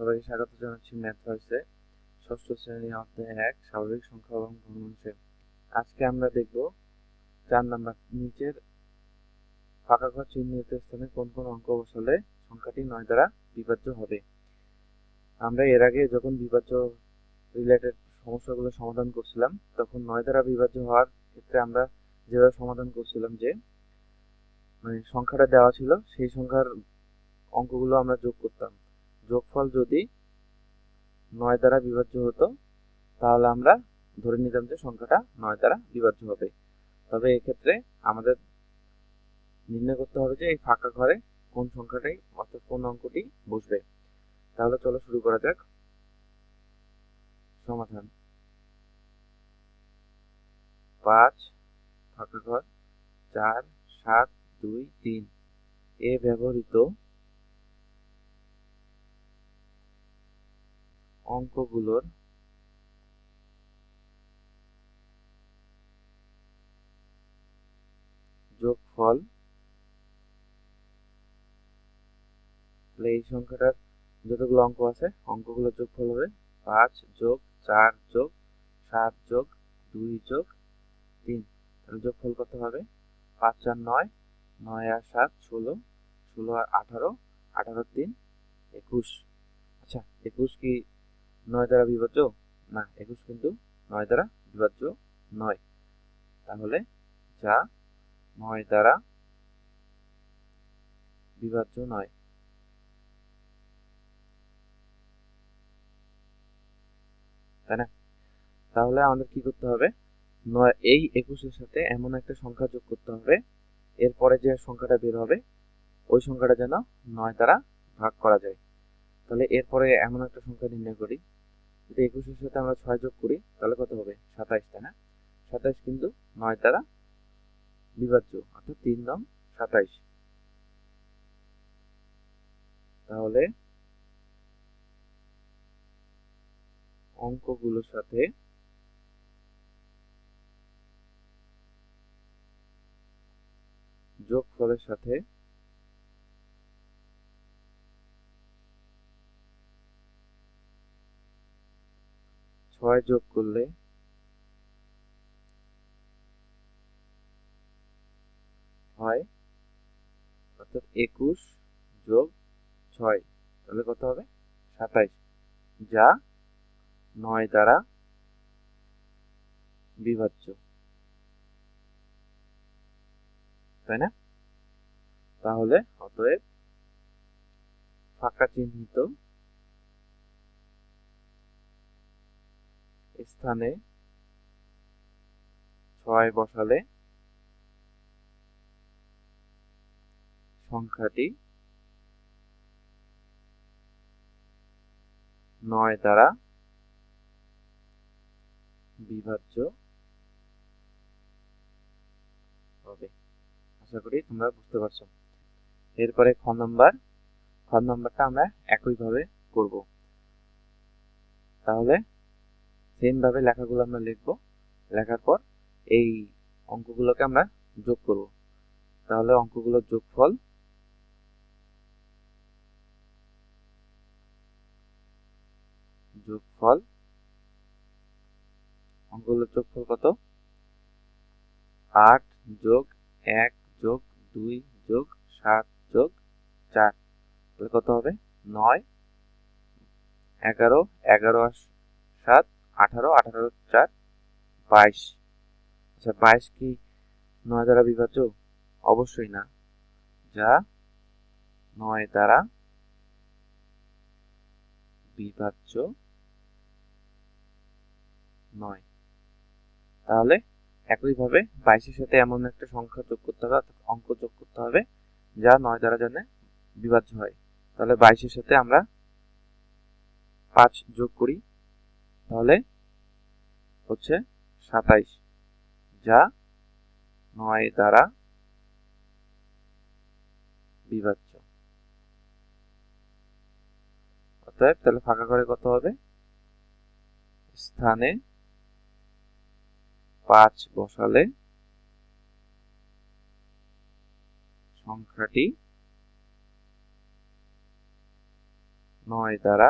সবাইকে স্বাগত জানাচ্ছি ম্যাথ ভয়েসে ষষ্ঠ শ্রেণি অধ্যায় এক, স্বাভাবিক সংখ্যা এবং ভগ্নাংশে আজকে আমরা দেখব চার নাম্বার নিচের ফাঁকা ঘর চিহ্নিত স্থানে কোন কোন অঙ্ক বসালে সংখ্যাটি নয় দ্বারা বিভাজ্য হবে। আমরা এর আগে যখন বিভাজ্য রিলেটেড সমস্যাগুলো সমাধান করছিলাম, তখন নয় দ্বারা বিভাজ্য হওয়ার ক্ষেত্রে আমরা যেভাবে সমাধান করছিলাম যে মানে সংখ্যাটা দেওয়া ছিল, সেই সংখ্যার অঙ্কগুলো আমরা যোগ করতাম। যোগফল যদি নয় দ্বারা বিভাজ্য হতো, তাহলে আমরা ধরে নিতাম যে সংখ্যাটা নয় দ্বারা বিভাজ্য হবে। তবে এক্ষেত্রে আমাদের নির্ণয় করতে হবে যে এই ফাঁকা ঘরে কোন সংখ্যাটাই অর্থাৎ কোন অঙ্কটি বসবে। তাহলে চলো শুরু করা যাক। সমাধান। পাঁচ, ফাঁকা ঘর, চার, সাত, দুই, তিন। এ ব্যবহৃত অঙ্কগুলোর যোগফল এই সংখ্যাটার যতগুলো অঙ্ক আছে, অঙ্কগুলোর যোগফল হবে পাঁচ যোগ চার যোগ সাত যোগ দুই যোগ তিন। তাহলে যোগফল কত হবে? পাঁচ চার নয় নয় আর সাত ষোলো ষোলো আর আঠারো আঠারো তিন, একুশ। আচ্ছা একুশ কি নয় দ্বারা বিভাজ্য? না, একুশ কিন্তু নয় দ্বারা বিভাজ্য নয়। তাহলে যা নয় দ্বারা বিভাজ্য নয়। তাই না? তাহলে আমাদের কি করতে হবে? নয়, এই একুশের সাথে এমন একটা সংখ্যা যোগ করতে হবে। এরপরে যে সংখ্যাটা বের হবে, ওই সংখ্যাটা যেন নয় দ্বারা ভাগ করা যায়। তাহলে এরপরে এমন একটা সংখ্যা নির্ণয় করি যদি একুশের সাথে আমরা ছয় যোগ করি, তাহলে কত হবে? সাতাইশ, তাই না? সাতাইশ কিন্তু নয় দ্বারা বিভাজ্য, অর্থাৎ তিন নং সাতাইশ। তাহলে অঙ্কগুলোর সাথে যোগফলের সাথে ছয় যোগ করলে? হয়। অর্থাৎ একুশ যোগ ছয়, তাহলে কত হবে? সাতাইশ। যা নয় দ্বারা বিভাজ্য। তাই না? তাহলে অতএব ফাঁকা চিহ্নিত স্থানে ছয় বসালে সংখ্যাটি নয় দ্বারা বিভাজ্য হবে। আশা করি তোমরা বুঝতে পারছ। এরপরে খ নাম্বার। খ নাম্বারটা আমরা একইভাবে করব। তাহলে সেম ভাবে লেখাগুলো আমরা লিখব। লেখার পর এই অঙ্কগুলোকে আমরা যোগ করব। তাহলে অঙ্কগুলোর যোগফল যোগফল অঙ্কগুলোর যোগফল কত? আট যোগ এক যোগ দুই যোগ সাত যোগ চার। তাহলে কত হবে? নয়। এগারো। এগারো সাত আঠারো আঠারো চার, বাইশ। আচ্ছা বাইশ কি নয় দ্বারা বিভাজ্য? অবশ্যই না। যা নয় দ্বারা বিভাজ্য নয়। তাহলে একইভাবে বাইশের সাথে এমন একটা সংখ্যা যোগ করতে হবে, অর্থাৎ অঙ্ক যোগ করতে হবে, যা নয় দ্বারা জানে বিভাজ্য হয়। তাহলে বাইশের সাথে আমরা পাঁচ যোগ করি। তাহলে হচ্ছে সাতাইশ। যা নয় দ্বারা বিভাজ্য। অতএব তাহলে ফাঁকা করে কত হবে? স্থানে পাঁচ বসালে সংখ্যাটি নয় দ্বারা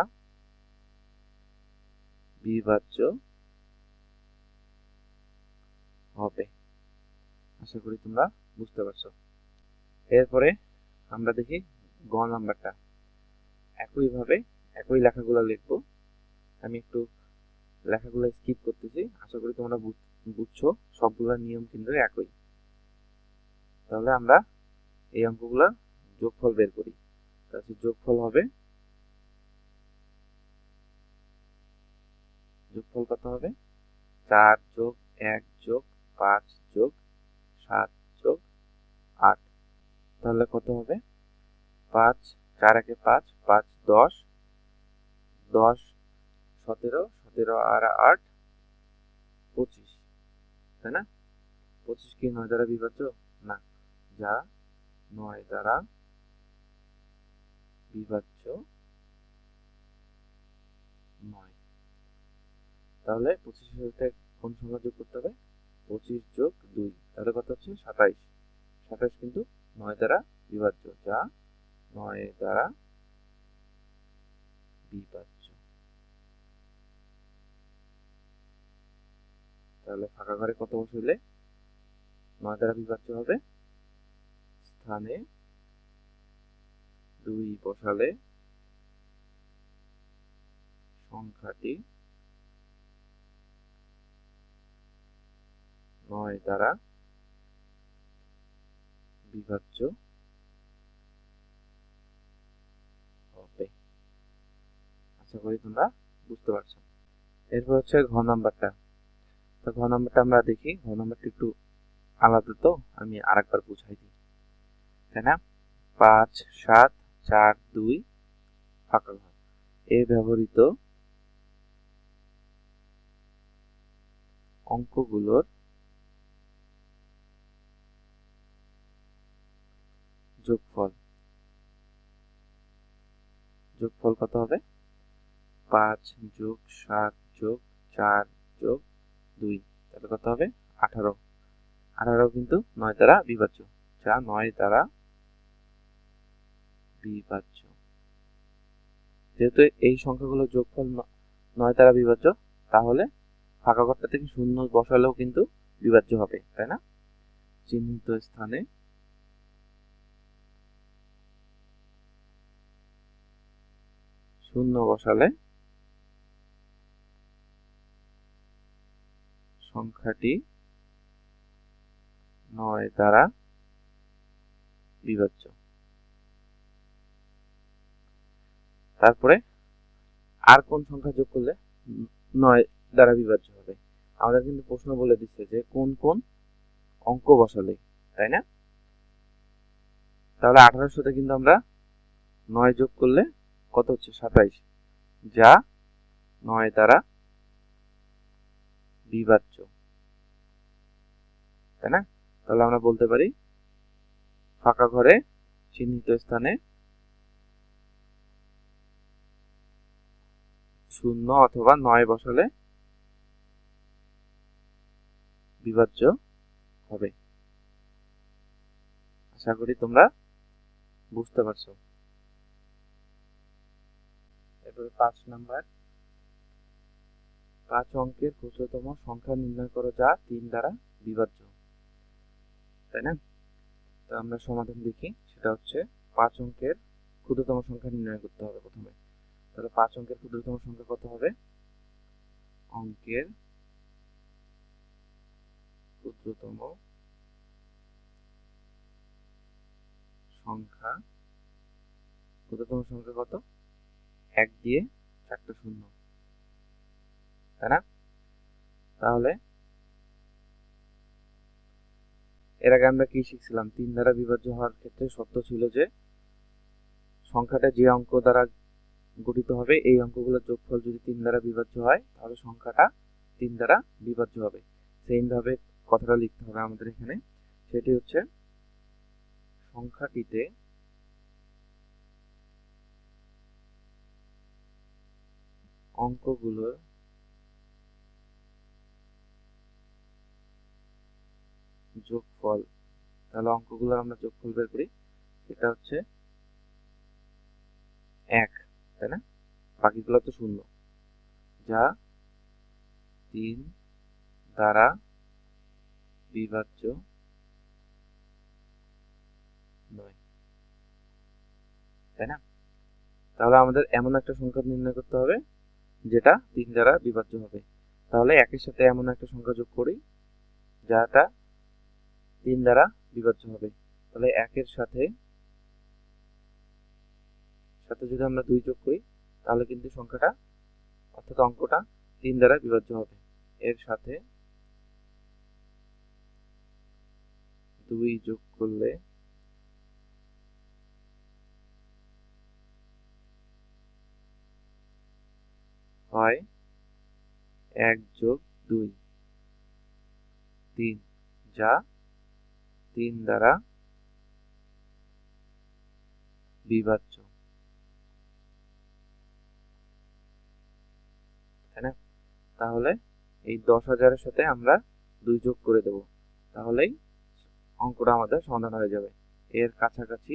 বিভাজ্য। হবে। আশা করি তোমরা বুঝতে পারছ। এরপরে আমরা দেখি গ নাম্বারটা। একইভাবে একই লেখাগুলো লিখব। আমি একটু লেখাগুলো স্কিপ করতেছি। আশা করি তোমরা বুঝছ। সবগুলোর নিয়ম কিন্তু একই। তাহলে আমরা এই অঙ্কগুলো যোগফল বের করি। তাহলে যোগফল হবে যোগফল কত হবে? চার যোগ এক যোগ কত হবে। পাঁচ, চার একে পাঁচ পাঁচ, দশ দশ, সতেরো সতেরো আর আট, পঁচিশ। তাই না? পঁচিশ কি নয় দ্বারা বিভাজ্য? না। যা নয় দ্বারা বিভাজ্য নয়। তাহলে পঁচিশের সাথে কোন সংখ্যা যোগ করতে হবে? পঁচিশ যোগ দুই। তাহলে কত হচ্ছে? সাতাইশ। সাতাইশ কিন্তু নয় দ্বারা বিভাজ্য, যা নয় দ্বারা বিভাজ্য। তাহলে ফাঁকা ঘরে কত বসলে নয় দ্বারা বিভাজ্য হবে। স্থানে দুই বসালে সংখ্যাটি নয় দ্বারা বিভাজ্য। আশা করি তোমরা বুঝতে পারছ। এরপর হচ্ছে ঘ নাম্বারটা। তো ঘ নাম্বারটা আমরা দেখি। ঘ নাম্বারটা একটু আলাদা তো, আমি আরেকবার বুঝাই দিই। তাই না? পাঁচ, সাত, চার, দুই, ফাঁকা ঘর। এ ব্যবহৃত অঙ্কগুলোর যোগফল। যোগফল কত হবে? পাঁচ যোগ সাত যোগ চার যোগ দুই। তাহলে কত হবে? আঠারো। আঠারো কিন্তু নয় দ্বারা বিভাজ্য। যা নয় দ্বারা বিভাজ্য। যেহেতু এই সংখ্যাগুলো যোগফল নয় দ্বারা বিভাজ্য, তাহলে ফাঁকা ঘরটা থেকে শূন্য বসালেও কিন্তু বিভাজ্য হবে, তাই না? চিহ্নিত স্থানে শূন্য বসালে সংখ্যাটি নয় দ্বারা বিভাজ্য তারপরে আর কোন সংখ্যা যোগ করলে নয় দ্বারা বিভাজ্য হবে? আমাদের কিন্তু প্রশ্ন বলে দিচ্ছে যে কোন কোন অঙ্ক বসালে, তাই না? তাহলে আঠারোর সাথে কিন্তু আমরা নয় যোগ করলে কত হচ্ছে? সাতাইশ। যা নয় দ্বারা বিভাজ্য। তাই না? তাহলে আমরা বলতে পারি, ফাঁকা ঘরে চিহ্নিত স্থানে শূন্য অথবা নয় বসালে বিভাজ্য হবে। আশা করি তোমরা বুঝতে পারছ। এরপরে পাঁচ নাম্বার। পাঁচ অঙ্কের ক্ষুদ্রতম সংখ্যা নির্ণয় করো যা তিন দ্বারা বিভাজ্য। তাই না? তো আমরা সমাধান দেখি। সেটা হচ্ছে পাঁচ অঙ্কের ক্ষুদ্রতম সংখ্যা নির্ণয় করতে হবে প্রথমে। তাহলে পাঁচ অঙ্কের ক্ষুদ্রতম সংখ্যা কত হবে? অঙ্কের ক্ষুদ্রতম সংখ্যা ক্ষুদ্রতম সংখ্যা কত? এক দিয়ে চারটা শূন্য। তাই না? তাহলে এর আগে আমরা কি শিখছিলাম? তিন দ্বারা বিভাজ্য হওয়ার ক্ষেত্রে সত্য ছিল যে সংখ্যাটা যে অঙ্ক দ্বারা গঠিত হবে, এই অঙ্কগুলোর যোগফল যদি তিন দ্বারা বিভাজ্য হয়, তাহলে সংখ্যাটা তিন দ্বারা বিভাজ্য হবে। সেইমভাবে কথাটা লিখতে হবে আমাদের এখানে। সেটি হচ্ছে সংখ্যাটিতে অঙ্কগুলোর যোগফল, তাহলে অঙ্কগুলোর আমরা যোগফল বের করি সেটা হচ্ছে এক, তাই না? বাকিগুলো তো শূন্য। যা তিন দ্বারা বিভাজ্য নয়, তাই না? তাহলে আমাদের এমন একটা সংখ্যা নির্ণয় করতে হবে, যেটা তিন দ্বারা বিভাজ্য হবে। তাহলে একের সাথে এমন একটা সংখ্যা যোগ করি যাটা তিন দ্বারা বিভাজ্য হবে। তাহলে একের সাথে সাথে যদি আমরা দুই যোগ করি, তাহলে কিন্তু সংখ্যাটা, অর্থাৎ অঙ্কটা তিন দ্বারা বিভাজ্য হবে। এর সাথে দুই যোগ করলে, হয় এক যোগ দুই। তিন, যা তিন দ্বারা বিভাজ্য। তাহলে এই দশ হাজারের সাথে আমরা দুই যোগ করে দেব। তাহলেই অঙ্কটা আমাদের সমাধান হয়ে যাবে। এর কাছাকাছি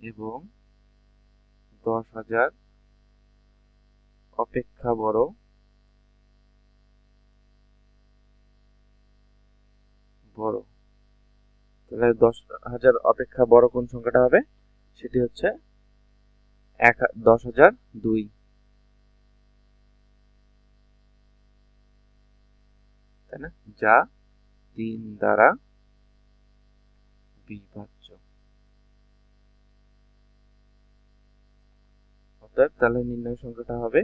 এবং দশ হাজার অপেক্ষা বড় বড়। তাহলে দশ হাজার অপেক্ষা বড় কোন সংখ্যাটা হবে? সেটি হচ্ছে এক, দশ হাজার দুই। তাই না? যা তিন দ্বারা বিভাজ্য। অতএব তাহলে নির্ণয় সংখ্যাটা হবে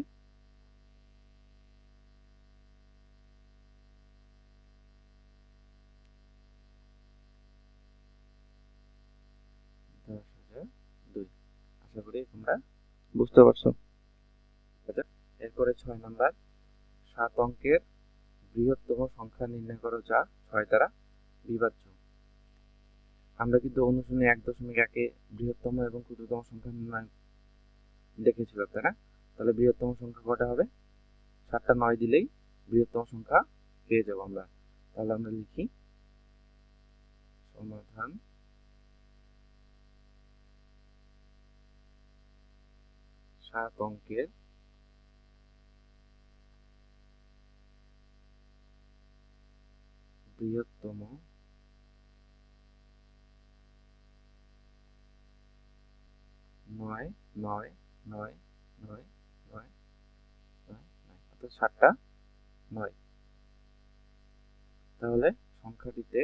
করি তোমরা বুঝতে পারছ। আচ্ছা এরপরে ছয় নাম্বার, সাত অঙ্কের বৃহত্তম সংখ্যা নির্ণয় করো যা ছয় দ্বারা বিভাজ্য। আমরা কিন্তু অনুশীলনে এক দশমিক একে বৃহত্তম এবং ক্ষুদ্রতম সংখ্যা নির্ণয় দেখেছিল তাই না? তাহলে বৃহত্তম সংখ্যা কটা হবে? সাতটা নয় দিলেই বৃহত্তম সংখ্যা পেয়ে যাব আমরা। তাহলে আমরা লিখি, সমাধান সাত অঙ্কের। বৃহত্তম। নয় নয় নয় নয় নয় নয় সাতটা, নয়। তাহলে সংখ্যাটিতে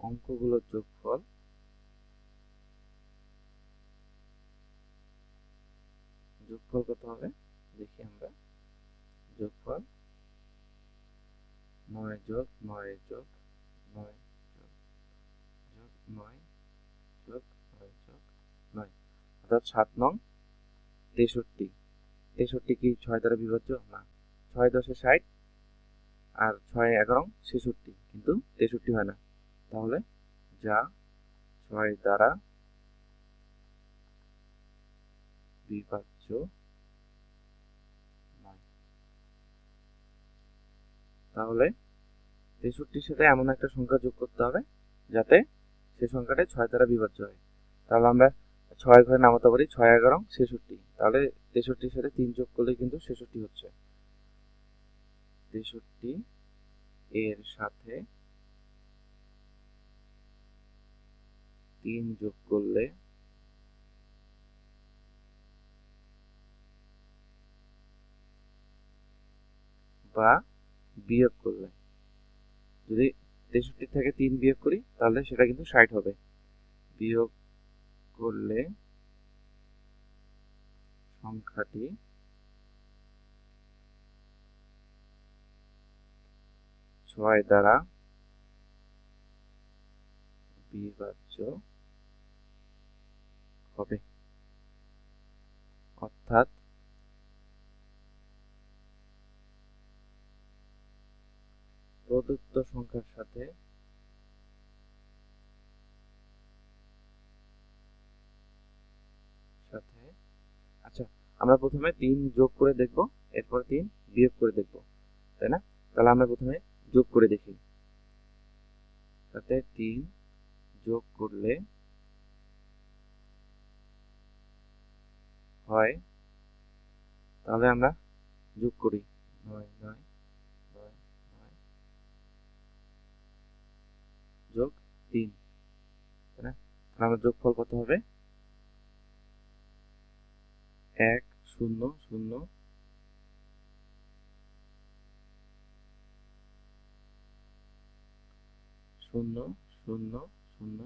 অঙ্কগুলোর যোগফল যোগফল কত হবে? দেখি আমরা। যোগফল নয় যোগ নয় যোগ নয় যোগ যোগ নয় যোগ নয় যোগ নয়। অর্থাৎ সাত নং তেষট্টি। তেষট্টি কি ছয় দ্বারা বিভাজ্য? না। ছয় দশে ষাট আর ছয় এগারো ছেষট্টি। কিন্তু তেষট্টি হয় না। তাহলে যা ছয় দ্বারা নয় তাহলে তেষট্টির সাথে এমন একটা সংখ্যা যোগ করতে হবে যাতে সে সংখ্যাটা ছয় দ্বারা বিভাজ্য হয়। তাহলে আমরা ছয় ঘরে নামাতে পারি ছয় এগারো ছেষট্টি। তাহলে তেষট্টির সাথে তিন যোগ করলে কিন্তু ছেষট্টি হচ্ছে। তেষট্টি এর সাথে তিন যোগ করলে বা বিয়োগ করলে। যদি তেষট্টি থেকে তিন বিয়োগ করি, তাহলে সেটা কিন্তু ষাট হবে। বিয়োগ করলে সংখ্যাটি ছয় দ্বারা বিভাজ্য হবে। অর্থাৎ প্রদত্ত সংখ্যার সাথে সাথে আচ্ছা আমরা প্রথমে তিন যোগ করে দেখব, এরপর তিন বিয়োগ করে দেখব, তাই না? তাহলে আমরা প্রথমে যোগ করে দেখি। তাতে তিন যোগ করলে হয়, তাহলে আমরা যোগ করি। নয় নয় যোগ তিন, তাই আমার যোগফল কত হবে? এক, শূন্য শূন্য। শূন্য শূন্য শূন্য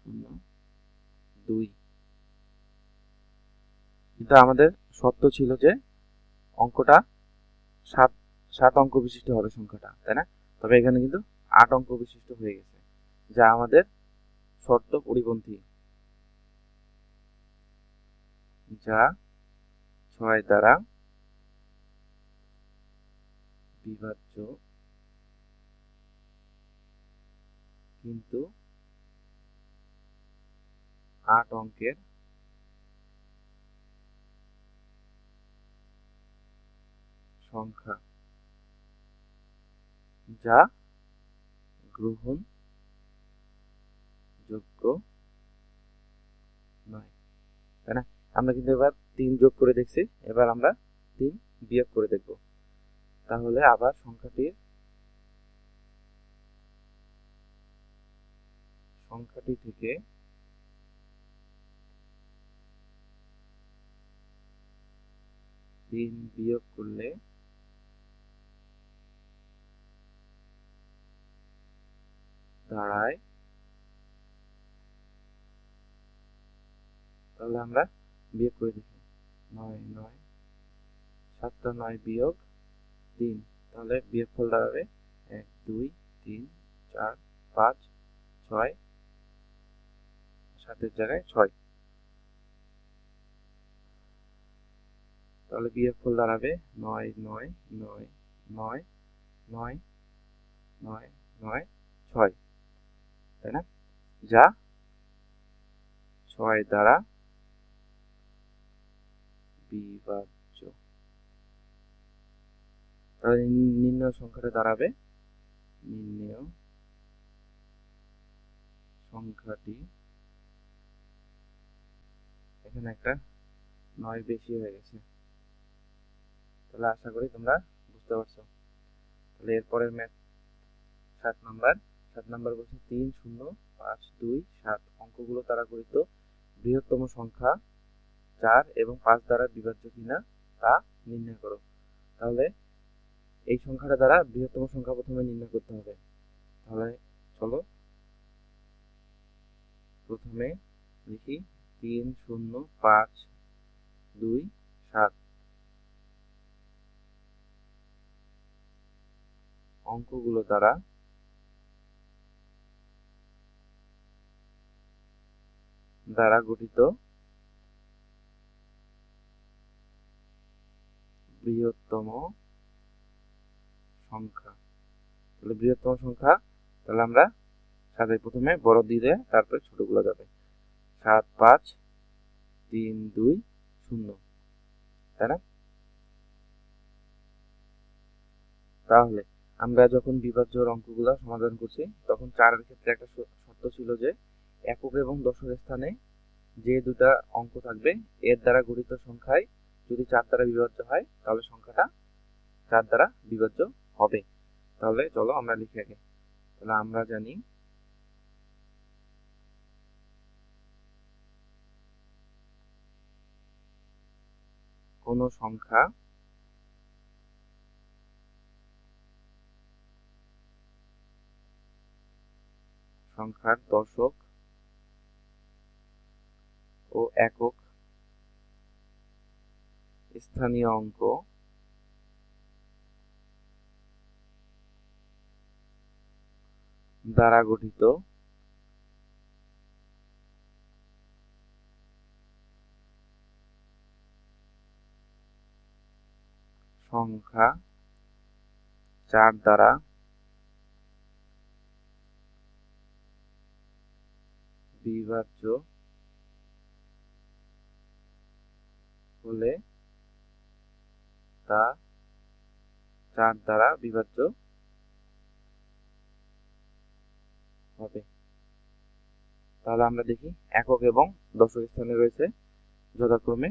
শূন্য, দুই। কিন্তু আমাদের সত্য ছিল যে অঙ্কটা সাত সাত অঙ্ক বিশিষ্ট হবে সংখ্যাটা, তাই না? তবে এখানে কিন্তু আট অঙ্ক বিশিষ্ট হয়ে গেছে, যা আমাদের শর্ত পরিপন্থী। যা ছয় দ্বারা বিভাজ্য কিন্তু আট অঙ্কের সংখ্যা। যা গ্রহণ যোগ্য নয়। তাই না? আমরা কিন্তু এবার তিন যোগ করে দেখছি। এবার আমরা তিন বিয়োগ করে দেখব। তাহলে আবার সংখ্যাটির সংখ্যাটি থেকে তিন বিয়োগ করলে দাঁড়ায়। তাহলে আমরা বিয়োগ করে দেখি। নয় নয় সাতটা নয় বিয়োগ তিন। তাহলে বিয়োগফল দাঁড়াবে এক, দুই, তিন, চার, পাঁচ, ছয়, সাতের জায়গায় ছয়। তাহলে বিয়োগফল দাঁড়াবে নয় নয় নয় নয় নয় নয় নয়, ছয়। তাই না? যা ছয় দ্বারা বিভাজ্য। তাহলে সংখ্যাটা দাঁড়াবে। সংখ্যাটি এখানে একটা নয় বেশি হয়ে গেছে। তাহলে আশা করি তোমরা বুঝতে পারছ। তাহলে এরপরের ম্যাথ সাত নাম্বার। সাত নাম্বার বলছে তিন, শূন্য, পাঁচ, দুই, সাত। অঙ্কগুলো তারা করিত বৃহত্তম সংখ্যা চার এবং পাঁচ দ্বারা বিভাজ্য কিনা তা নির্ণয় করো। তাহলে এই সংখ্যাটা দ্বারা বৃহত্তম সংখ্যা প্রথমে নির্ণয় করতে হবে। তাহলে চলো প্রথমে লিখি তিন, শূন্য, পাঁচ, দুই, সাত। অঙ্কগুলো দ্বারা দ্বারা গঠিত বৃহত্তম সংখ্যা। তাহলে বৃহত্তম সংখ্যা, তাহলে আমরা সাথে প্রথমে, বড় দিলে তারপরে ছোটগুলো যাবে। সাত, পাঁচ, তিন, দুই, শূন্য। তাই না? তাহলে আমরা যখন বিভাজ্য অঙ্কগুলো সমাধান করছি, তখন চারের ক্ষেত্রে একটা শর্ত ছিল যে একক এবং দশক স্থানে যে দুটা অঙ্ক থাকবে, এর দ্বারা গঠিত সংখ্যায় যদি চার দ্বারা বিভাজ্য হয়, তাহলে সংখ্যাটা চার দ্বারা বিভাজ্য হবে। তাহলে চলো আমরা লিখে আগে। তাহলে আমরা জানি কোন সংখ্যা সংখ্যার দশক ও একক স্থানীয় অঙ্ক। দ্বারা গঠিত। সংখ্যা চার দ্বারা। বিভাজ্য হলে তা চার দ্বারা বিভাজ্য হবে। তাহলে আমরা দেখি একক এবং দশক স্থানে রয়েছে যথাক্রমে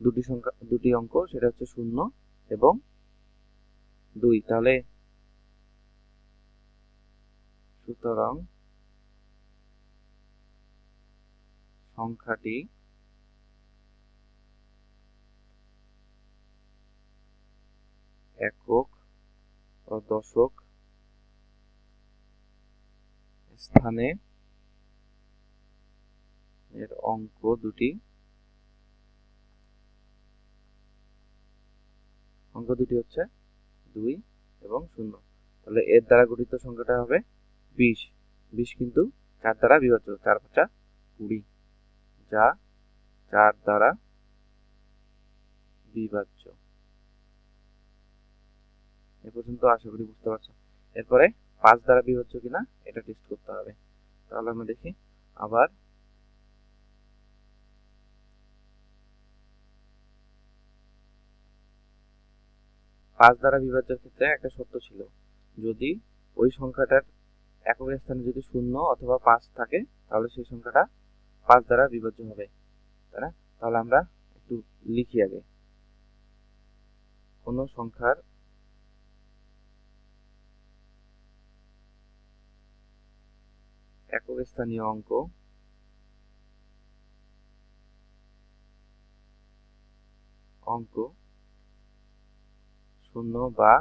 দুটি সংখ্যা, দুটি অঙ্ক, সেটা হচ্ছে শূন্য এবং দুই। তাহলে সুতরাং সংখ্যাটি একক ও দশক স্থানে এর অঙ্ক দুটি। অঙ্ক দুটি হচ্ছে দুই এবং শূন্য। তাহলে এর দ্বারা গঠিত সংখ্যাটা হবে বিশ। বিশ কিন্তু চার দ্বারা বিভাজ্য, চার পাঁচা কুড়ি। যা চার দ্বারা বিভাজ্য। এ পর্যন্ত আশা করি বুঝতে পারছ। এরপরে পাঁচ দ্বারা বিভাজ্য কিনা, এটা টেস্ট করতে হবে। তাহলে আমরা দেখি, আবার পাঁচ দ্বারা বিভাজ্যের ক্ষেত্রে একটা সত্য ছিল। যদি ওই সংখ্যাটার একক স্থানে যদি শূন্য অথবা পাঁচ থাকে, তাহলে সেই সংখ্যাটা পাঁচ দ্বারা বিভাজ্য হবে। তাই না? তাহলে আমরা একটু লিখি আগে। কোনো সংখ্যার একক স্থানীয় অঙ্ক। অঙ্ক শূন্য বা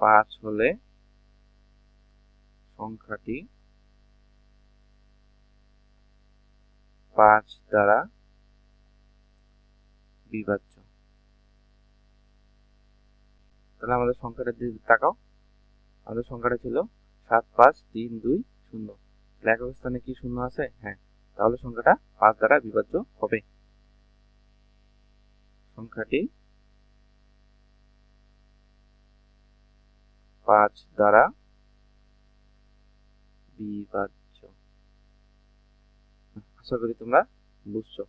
পাঁচ হলে সংখ্যাটি পাঁচ দ্বারা বিভাজ্য। তাহলে আমাদের সংখ্যাটা দিকে তাকাও। আমাদের সংখ্যাটা ছিল সাত, পাঁচ, তিন, দুই শূন্য। তাহলে অবস্থানে স্থানে কি শূন্য আছে? হ্যাঁ। তাহলে সংখ্যাটা পাঁচ দ্বারা বিভাজ্য হবে। সংখ্যাটি পাঁচ দ্বারা বিভাজ্য। আশা করি তোমরা বুঝছ।